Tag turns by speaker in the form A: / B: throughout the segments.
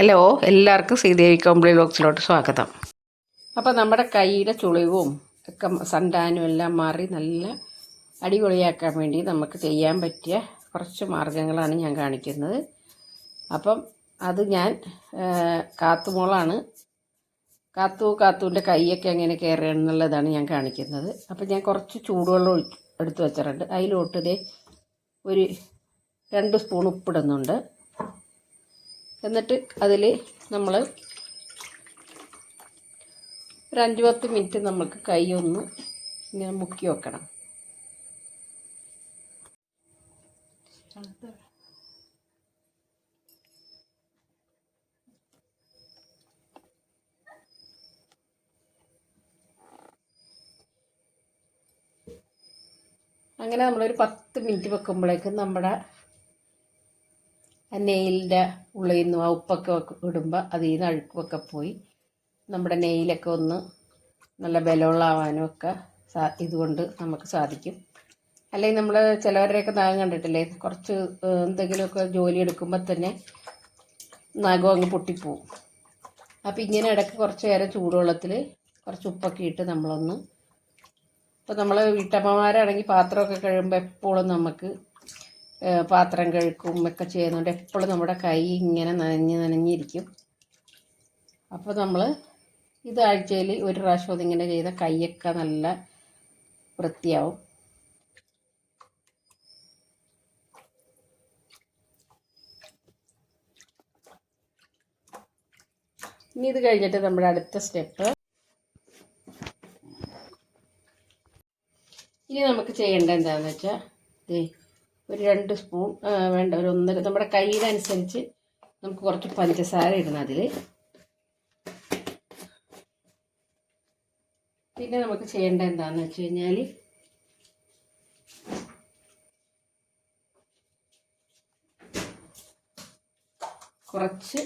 A: Hello എല്ലാവർക്കും ശ്രീദേവി കോംപ്ലി ബോക്സിലോട്ട് സ്വാഗതം. അപ്പോൾ നമ്മുടെ കയ്യിലെ ചുളിവും ഒക്കെ സണ്ടാനും എല്ലാം മാറി നല്ല അടിപൊളിയാക്കാൻ വേണ്ടി നമുക്ക് ചെയ്യാൻ പറ്റിയ കുറച്ച് മാർഗങ്ങളാണ് ഞാൻ കാണിക്കുന്നത്. അപ്പം അത് ഞാൻ കാത്തുമോളാണ്. കാത്തു കാത്തുവിന്റെ കൈയൊക്കെ എങ്ങനെ കയറുക എന്നുള്ളതാണ് ഞാൻ കാണിക്കുന്നത്. അപ്പം ഞാൻ കുറച്ച് ചൂടുവെള്ളം എടുത്തു വെച്ചിട്ടുണ്ട്. അതിലോട്ട് ഒരു രണ്ട് സ്പൂൺ ഉപ്പിടുന്നുണ്ട്. എന്നിട്ട് അതിൽ നമ്മൾ ഒരു അഞ്ച് പത്ത് മിനിറ്റ് നമുക്ക് കൈ ഒന്ന് ഇങ്ങനെ മുക്കി വെക്കണം. അങ്ങനെ നമ്മളൊരു പത്ത് മിനിറ്റ് വെക്കുമ്പോഴേക്കും നമ്മുടെ നെയിലിന്റെ ഉള്ളിൽ നിന്ന് ആ ഉപ്പൊക്കെ ഇടുമ്പോൾ അതിൽ നിന്ന് അഴുക്കുമൊക്കെ പോയി. നമ്മുടെ നെയിലൊക്കെ ഒന്ന് നല്ല ബലമുള്ളാവാനും ഒക്കെ സാ ഇതുകൊണ്ട് നമുക്ക് സാധിക്കും. അല്ലെങ്കിൽ നമ്മൾ ചിലവരുടെയൊക്കെ നഖം കണ്ടിട്ടില്ലേ? കുറച്ച് എന്തെങ്കിലുമൊക്കെ ജോലി എടുക്കുമ്പോൾ തന്നെ നഖം അങ്ങ് പൊട്ടിപ്പോവും. അപ്പോൾ ഇങ്ങനെ ഇടയ്ക്ക് കുറച്ച് നേരം ചൂടുവെള്ളത്തിൽ കുറച്ച് ഉപ്പൊക്കെ ഇട്ട് നമ്മളൊന്ന് ഇപ്പോൾ നമ്മൾ വീട്ടമ്മമാരാണെങ്കിൽ പാത്രമൊക്കെ കഴിയുമ്പോൾ എപ്പോഴും നമുക്ക് പാത്രം കഴുക്കും ഒക്കെ ചെയ്യുന്നതുകൊണ്ട് എപ്പോഴും നമ്മുടെ കൈ ഇങ്ങനെ നനഞ്ഞ് നനഞ്ഞിരിക്കും. അപ്പോൾ നമ്മൾ ഇത് ആഴ്ചയിൽ ഒരു പ്രാവശ്യം അതിങ്ങനെ ചെയ്ത കൈയൊക്കെ നല്ല വൃത്തിയാവും. ഇനി ഇത് കഴിഞ്ഞിട്ട് നമ്മുടെ അടുത്ത സ്റ്റെപ്പ്. ഇനി നമുക്ക് ചെയ്യേണ്ട എന്താണെന്ന് വെച്ചാൽ ഒരു രണ്ട് സ്പൂൺ വേണ്ട ഒരു ഒന്നര നമ്മുടെ കയ്യിലനുസരിച്ച് നമുക്ക് കുറച്ച് പഞ്ചസാര ഇടണം അതിൽ പിന്നെ നമുക്ക് ചെയ്യേണ്ട എന്താണെന്ന് വെച്ച് കഴിഞ്ഞാൽ കുറച്ച്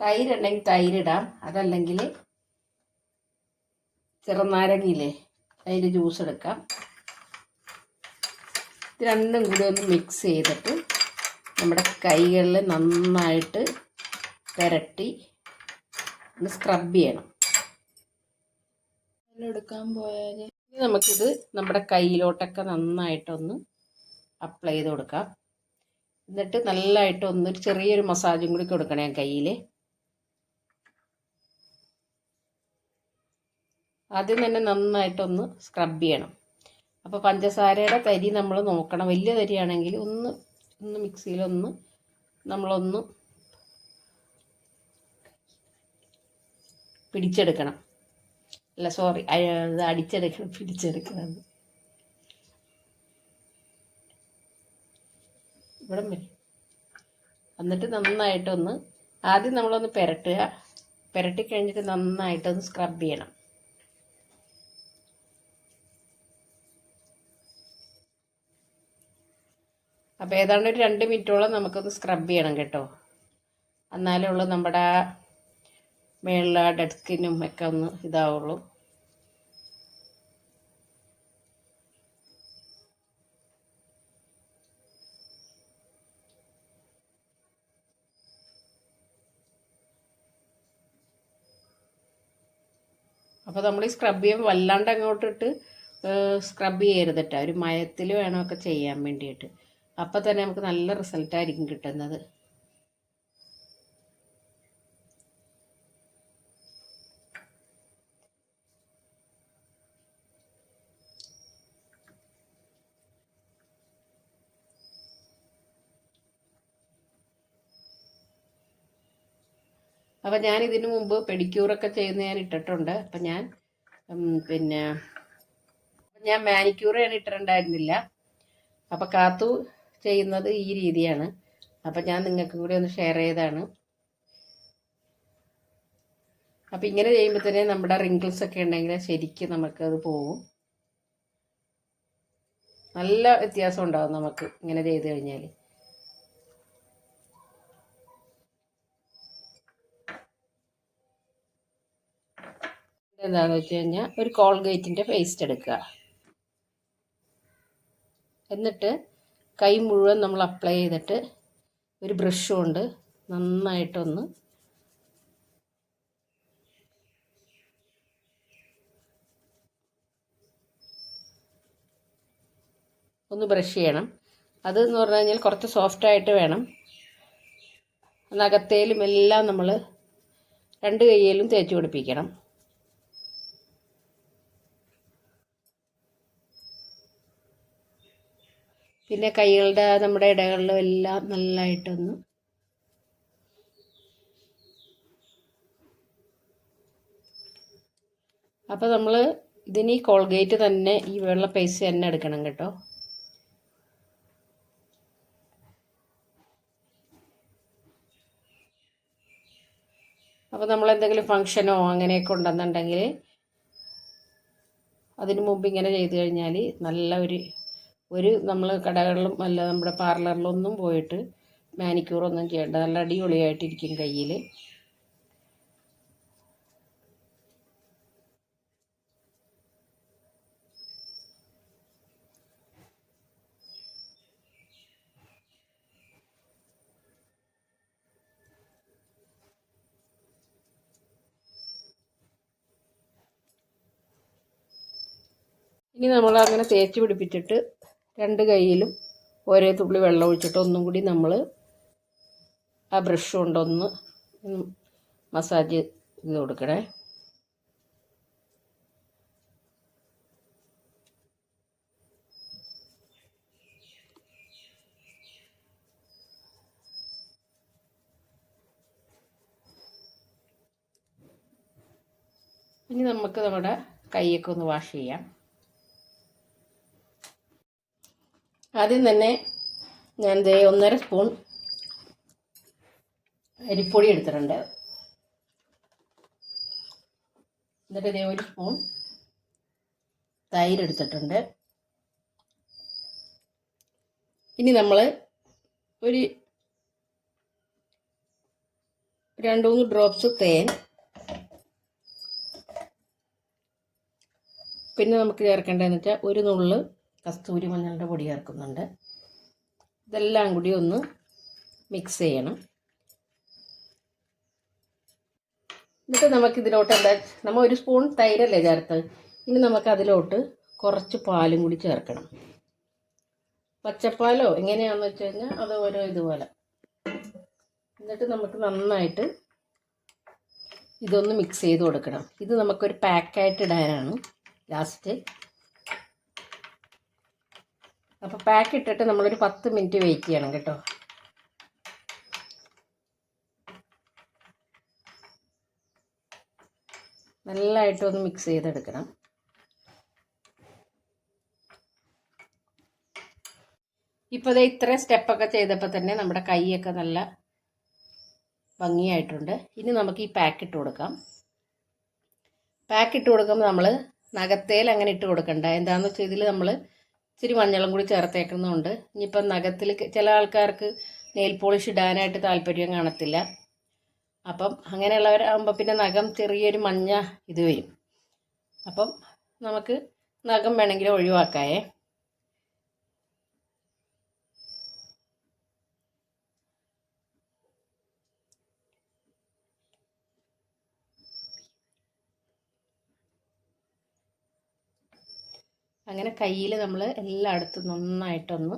A: തൈരുണ്ടെങ്കിൽ തൈരിടാം അതല്ലെങ്കിൽ ചെറുനാരങ്ങയില്ലേ അതിന്റെ ജ്യൂസ് എടുക്കാം. ഇത് രണ്ടും കൂടി ഒന്ന് മിക്സ് ചെയ്തിട്ട് നമ്മുടെ കൈകളിൽ നന്നായിട്ട് പുരട്ടി ഒന്ന് സ്ക്രബ് ചെയ്യണം.
B: എടുക്കാൻ പോയാൽ
A: നമുക്കിത് നമ്മുടെ കയ്യിലോട്ടൊക്കെ നന്നായിട്ടൊന്ന് അപ്ലൈ ചെയ്ത് കൊടുക്കാം. എന്നിട്ട് നല്ലതായിട്ട് ഒന്ന് ചെറിയൊരു മസാജും കൂടി കൊടുക്കണേ കയ്യിൽ ആദ്യം തന്നെ നന്നായിട്ടൊന്ന് സ്ക്രബ് ചെയ്യണം. അപ്പോൾ പഞ്ചസാരയുടെ തരി നമ്മൾ നോക്കണം. വലിയ തരിയാണെങ്കിൽ ഒന്ന് ഒന്ന് മിക്സിയിലൊന്ന് നമ്മളൊന്ന് പിടിച്ചെടുക്കണം. അല്ല സോറി അത് അടിച്ചെടുക്കണം പിടിച്ചെടുക്കണം. ഇവിടം വരെ എന്നിട്ട് നന്നായിട്ടൊന്ന് ആദ്യം നമ്മളൊന്ന് പുരട്ടുക. പുരട്ടി കഴിഞ്ഞിട്ട് നന്നായിട്ടൊന്ന് സ്ക്രബ് ചെയ്യണം. അപ്പോൾ ഏതാണ്ട് ഒരു രണ്ട് മിനിറ്റോളം നമുക്കൊന്ന് സ്ക്രബ് ചെയ്യണം കേട്ടോ. എന്നാലേ ഉള്ളൂ നമ്മുടെ ആ മേളിലെ ഡെഡ് സ്കിന്നും ഒക്കെ ഒന്ന് ഇതാവുള്ളൂ. അപ്പോൾ നമ്മൾ ഈ സ്ക്രബ് ചെയ്യുമ്പോൾ വല്ലാണ്ട് അങ്ങോട്ടിട്ട് സ്ക്രബ് ചെയ്യരുത് കേട്ടോ. ഒരു മയത്തിൽ വേണമൊക്കെ ചെയ്യാൻ വേണ്ടിയിട്ട്. അപ്പോൾ തന്നെ നമുക്ക് നല്ല റിസൾട്ടായിരിക്കും കിട്ടുന്നത്. അപ്പം ഞാൻ ഇതിനു മുമ്പ് പെഡിക്യൂറൊക്കെ ചെയ്യുന്ന ഞാൻ ഇട്ടിട്ടുണ്ട്. അപ്പം ഞാൻ പിന്നെ ഞാൻ മാനിക്യൂർ ഇട്ടിട്ടുണ്ടായിരുന്നില്ല. അപ്പം കാത്തു ചെയ്യുന്നത് ഈ രീതിയാണ്. അപ്പം ഞാൻ നിങ്ങൾക്കും കൂടി ഒന്ന് ഷെയർ ചെയ്താണ്. അപ്പം ഇങ്ങനെ ചെയ്യുമ്പോൾ തന്നെ നമ്മുടെ റിങ്കിൾസ് ഒക്കെ ഉണ്ടെങ്കിൽ ശരിക്കും നമുക്കത് പോകും നല്ല വ്യത്യാസം ഉണ്ടാവും നമുക്ക് ഇങ്ങനെ ചെയ്ത് കഴിഞ്ഞാൽ എന്താണെന്ന് വെച്ച് കഴിഞ്ഞാൽ ഒരു കോൾഗേറ്റിന്റെ പേസ്റ്റ് എടുക്കുക. എന്നിട്ട് കൈ മുഴുവൻ നമ്മൾ അപ്ലൈ ചെയ്തിട്ട് ഒരു ബ്രഷ് കൊണ്ട് നന്നായിട്ടൊന്ന് ഒന്ന് ബ്രഷ് ചെയ്യണം. അത് എന്ന് പറഞ്ഞു കഴിഞ്ഞാൽ കുറച്ച് സോഫ്റ്റായിട്ട് വേണം. നഖത്തേലും എല്ലാം നമ്മൾ രണ്ട് കൈയിലും തേച്ച് പിടിപ്പിക്കണം. പിന്നെ കൈകളുടെ നമ്മുടെ ഇടകളിലും എല്ലാം നല്ലതായിട്ടൊന്ന് അപ്പോൾ നമ്മൾ ഇതിന് ഈ കോൾഗേറ്റ് തന്നെ ഈ വെള്ള പേസ്റ്റ് തന്നെ എടുക്കണം കേട്ടോ. അപ്പോൾ നമ്മൾ എന്തെങ്കിലും ഫങ്ഷനോ അങ്ങനെയൊക്കെ ഉണ്ടെന്നുണ്ടെങ്കിൽ അതിനു മുമ്പ് ഇങ്ങനെ ചെയ്തു കഴിഞ്ഞാൽ നല്ല ഒരു ഒരു നമ്മൾ കടകളിലും അല്ല നമ്മുടെ പാർലറിലൊന്നും പോയിട്ട് മാനിക്യൂറൊന്നും ചെയ്യേണ്ട. നല്ല അടിപൊളിയായിട്ടിരിക്കും കയ്യിൽ ഇനി നമ്മൾ അങ്ങനെ തേച്ച് പിടിപ്പിച്ചിട്ട് രണ്ട് കൈയിലും ഒരേ തുള്ളി വെള്ളം ഒഴിച്ചിട്ട് ഒന്നും കൂടി നമ്മൾ ആ ബ്രഷ് കൊണ്ടൊന്ന് മസാജ് ചെയ്ത് കൊടുക്കണേ. ഇനി നമുക്ക് നമ്മുടെ കൈയൊക്കെ ഒന്ന് വാഷ് ചെയ്യാം. ആദ്യം തന്നെ ഞാൻ ദേ ഒന്നര സ്പൂൺ അരിപ്പൊടി എടുത്തിട്ടുണ്ട്. എന്നിട്ട് ഇതേ ഒരു സ്പൂൺ തൈര് എടുത്തിട്ടുണ്ട്. ഇനി നമ്മൾ ഒരു രണ്ട് മൂന്ന് ഡ്രോപ്സ് തേൻ. പിന്നെ നമുക്ക് ചേർക്കേണ്ടതെന്ന് വെച്ചാൽ ഒരു നുള്ള് കസ്തൂരി മഞ്ഞളുടെ പൊടി ചേർക്കുന്നുണ്ട്. ഇതെല്ലാം കൂടി ഒന്ന് മിക്സ് ചെയ്യണം. എന്നിട്ട് നമുക്ക് ഇതിലോട്ട് എന്താ നമ്മൾ ഒരു സ്പൂൺ തൈരല്ലേ ചേർത്ത് ഇനി നമുക്ക് അതിലോട്ട് കുറച്ച് പാലും കൂടി ചേർക്കണം. പച്ചപ്പാലോ എങ്ങനെയാണെന്ന് വെച്ച് കഴിഞ്ഞാൽ അത് ഓരോ ഇതുപോലെ. എന്നിട്ട് നമുക്ക് നന്നായിട്ട് ഇതൊന്ന് മിക്സ് ചെയ്ത് കൊടുക്കണം. ഇത് നമുക്കൊരു പാക്കായിട്ട് ഇടാനാണ് ലാസ്റ്റ് അപ്പോൾ പാക്ക് ഇട്ടിട്ട് നമ്മളൊരു പത്ത് മിനിറ്റ് വെയിറ്റ് ചെയ്യണം കേട്ടോ. നല്ലതായിട്ടൊന്ന് മിക്സ് ചെയ്തെടുക്കണം. ഇപ്പോൾ ഇത് ഇത്രയും സ്റ്റെപ്പൊക്കെ ചെയ്തപ്പോൾ തന്നെ നമ്മുടെ കൈയൊക്കെ നല്ല ഭംഗിയായിട്ടുണ്ട്. ഇനി നമുക്ക് ഈ പാക്ക് ഇട്ട് കൊടുക്കാം. പാക്ക് ഇട്ട് കൊടുക്കുമ്പോൾ നമ്മൾ നഖത്തേൽ അങ്ങനെ ഇട്ട് കൊടുക്കണ്ട. എന്താണെന്ന് വെച്ചാൽ ഇതിൽ നമ്മൾ ഇച്ചിരി മഞ്ഞളും കൂടി ചേർത്തേക്കുന്നുണ്ട് ഇനിയിപ്പം നഖത്തിൽ ചില ആൾക്കാർക്ക് നെയിൽ പോളിഷ് ഇടാനായിട്ട് താല്പര്യം കാണത്തില്ല. അപ്പം അങ്ങനെയുള്ളവരാകുമ്പോൾ പിന്നെ നഖം ചെറിയൊരു മഞ്ഞ ഇത് വരും. അപ്പം നമുക്ക് നഖം വേണമെങ്കിൽ ഒഴിവാക്കായേ. അങ്ങനെ കയ്യിൽ നമ്മൾ എല്ലായിടത്തും നന്നായിട്ടൊന്ന്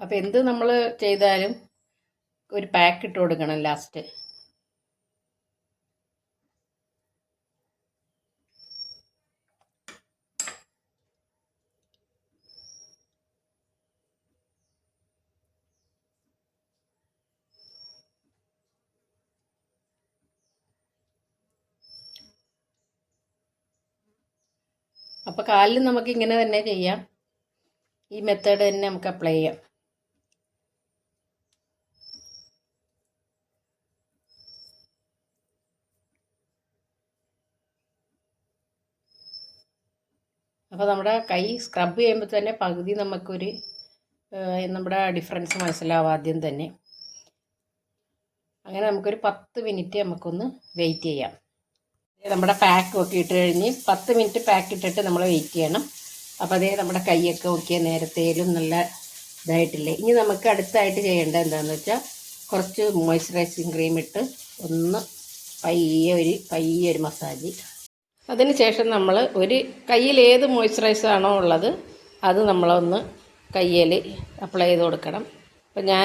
A: അപ്പം എന്ത് നമ്മൾ ചെയ്താലും ഒരു പാക്ക് ഇട്ട് കൊടുക്കണം ലാസ്റ്റ് അപ്പോൾ കാലിൽ നമുക്ക് ഇങ്ങനെ തന്നെ ചെയ്യാം. ഈ മെത്തേഡ് തന്നെ നമുക്ക് അപ്ലൈ ചെയ്യാം. അപ്പോൾ നമ്മുടെ കൈ സ്ക്രബ് ചെയ്യുമ്പോൾ തന്നെ പകുതി നമുക്കൊരു നമ്മുടെ ഡിഫറൻസ് മനസ്സിലാവും ആദ്യം തന്നെ. അങ്ങനെ നമുക്കൊരു പത്ത് മിനിറ്റ് നമുക്കൊന്ന് വെയിറ്റ് ചെയ്യാം. നമ്മുടെ പാക്ക് ഒക്കെ ഇട്ട് കഴിഞ്ഞ് പത്ത് മിനിറ്റ് പാക്ക് ഇട്ടിട്ട് നമ്മൾ വെയിറ്റ് ചെയ്യണം. അപ്പോൾ അതേ നമ്മുടെ കൈയൊക്കെ നോക്കിയ നേരത്തേലും നല്ല ഇതായിട്ടില്ലേ. ഇനി നമുക്ക് അടുത്തായിട്ട് ചെയ്യേണ്ട എന്താണെന്ന് വെച്ചാൽ കുറച്ച് മോയ്സ്ചറൈസിങ് ക്രീം ഇട്ട് ഒന്ന് പയ്യെ ഒരു പയ്യെ ഒരു മസാജ് അതിന് ശേഷം നമ്മൾ ഒരു കയ്യിൽ ഏത് മോയ്സ്ചറൈസർ ആണോ ഉള്ളത് അത് നമ്മളൊന്ന് കയ്യിൽ അപ്ലൈ ചെയ്ത് കൊടുക്കണം. അപ്പം ഞാൻ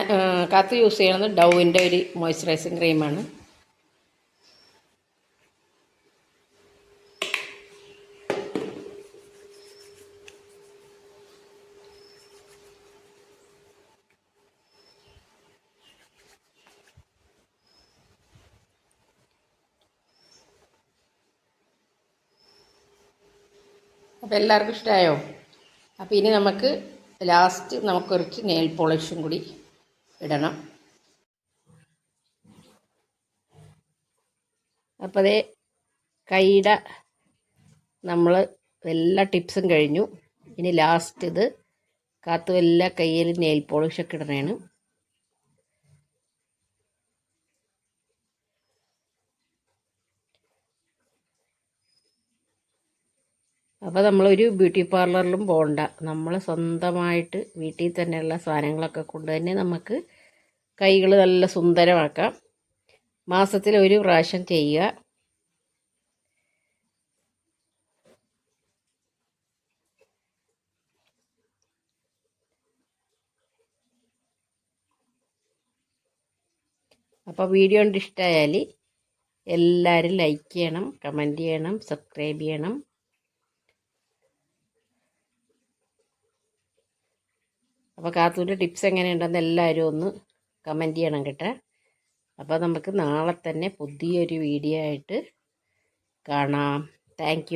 A: കാത്ത് യൂസ് ചെയ്യണത് ഡൗവിന്റെ ഒരു മോയ്സ്ചറൈസിങ് ക്രീമാണ് അപ്പോൾ എല്ലാവർക്കും ഇഷ്ടമായോ അപ്പോൾ ഇനി നമുക്ക് ലാസ്റ്റ് നമുക്ക് കുറച്ച് നെയിൽ പോളിഷും കൂടി ഇടണം. അപ്പോൾ അതേ കൈയുടെ നമ്മൾ എല്ലാ ടിപ്സും കഴിഞ്ഞു. ഇനി ലാസ്റ്റ് ഇത് കാത്തു എല്ലാ കയ്യിൽ നെയിൽ പോളിഷൊക്കെ ഇടണേണ്. അപ്പോൾ നമ്മളൊരു ബ്യൂട്ടി പാർലറിലും പോകണ്ട നമ്മൾ സ്വന്തമായിട്ട് വീട്ടിൽ തന്നെയുള്ള സാധനങ്ങളൊക്കെ കൊണ്ട് തന്നെ നമുക്ക് കൈകൾ നല്ല സുന്ദരമാക്കാം. മാസത്തിൽ ഒരു പ്രാവശ്യം ചെയ്യുക. അപ്പോൾ വീഡിയോ കൊണ്ട് ഇഷ്ടമായാൽ എല്ലാവരും ലൈക്ക് ചെയ്യണം കമന്റ് ചെയ്യണം സബ്സ്ക്രൈബ് ചെയ്യണം. അപ്പോൾ കാത്തൂന്റെ ടിപ്സ് എങ്ങനെയുണ്ടെന്ന് എല്ലാവരും ഒന്ന് കമന്റ് ചെയ്യണം കേട്ടോ. അപ്പോൾ നമുക്ക് നാളെ തന്നെ പുതിയൊരു വീഡിയോ ആയിട്ട് കാണാം. താങ്ക്